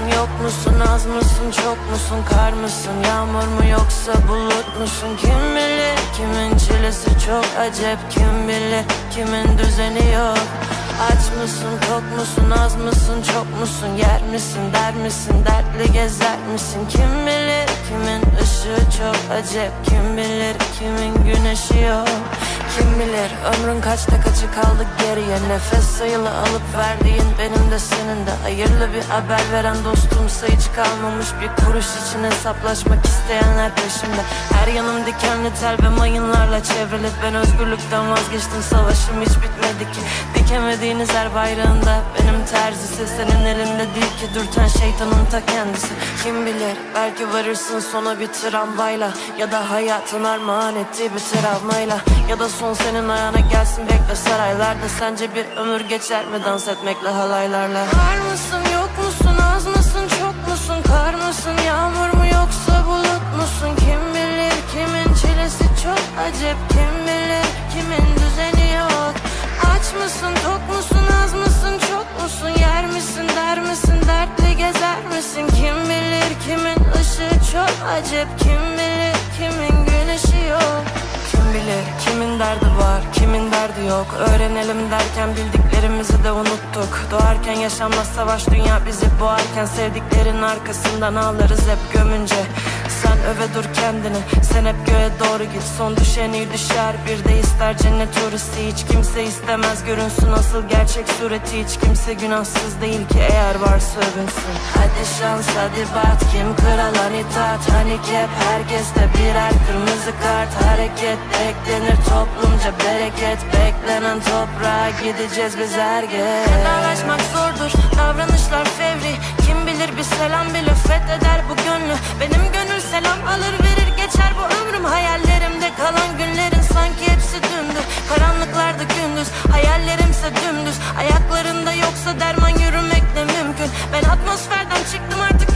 mısın yok musun az mısın çok musun kar mısın? Yağmur mu yoksa bulut musun? Kim bilir kimin çilesi çok acep kim bilir kimin düzeni yok? Aç mısın tok musun az mısın çok musun? Yer misin der misin dertli gezer misin? Kim bilir kimin ışığı çok acep kim bilir kimin güneşi yok kim bilir ömrün kaçta kaçı kaldı geriye? Nefes sayılı alıp verdiğin benim de senin de. Hayırlı bir haber veren dostumsa hiç kalmamış Bir kuruş için hesaplaşmak isteyenler peşimde. Her yanım dikenli tel ve mayınlarla çevrili Ben özgürlükten vazgeçtim. Savaşım hiç bitmedi ki Dikemediğiniz her bayrağında benim terzisi Senin elinde değil ki dürten şeytanın ta kendisi. Kim bilir belki varırsın sona bir tramvayla Ya da hayatın armağan ettiği bir travmayla. Ya da son senin ayağına gelsin bekle saraylarda. Sence bir ömür geçer mi dans etmekle halaylarla? Var mısın yok musun kimin ışığı çok acep Kim bilir kimin güneşi yok. Kim bilir kimin derdi var kimin derdi yok. Öğrenelim derken bildiklerimizi de unuttuk. Doğarken yaşanmaz savaş dünya bizi boğarken Sevdiklerin arkasından ağlarız hep gömünce öve dur kendini sen hep göğe doğru git. Son düşen iyi düşer bir de ister cennet turisti Hiç kimse istemez görünsün asıl gerçek sureti. Hiç kimse günahsız değil ki eğer varsa övünsün. Hadi şans hadi bat kim kralan itaat? Hani hep herkeste birer kırmızı kart. Hareket beklenir toplumca bereket. Beklenen toprağa gideceğiz biz her Vedalaşmak zordur davranışlar fevri. Kim bilir bir selam bile fetheder bu gönlü. Benim selam alır verir geçer bu ömrüm. Hayallerimde kalan günlerin sanki hepsi dündü Karanlıklarda gündüz hayallerimse dümdüz. Ayaklarında yoksa derman yürümek de mümkün. Ben atmosferden çıktım artık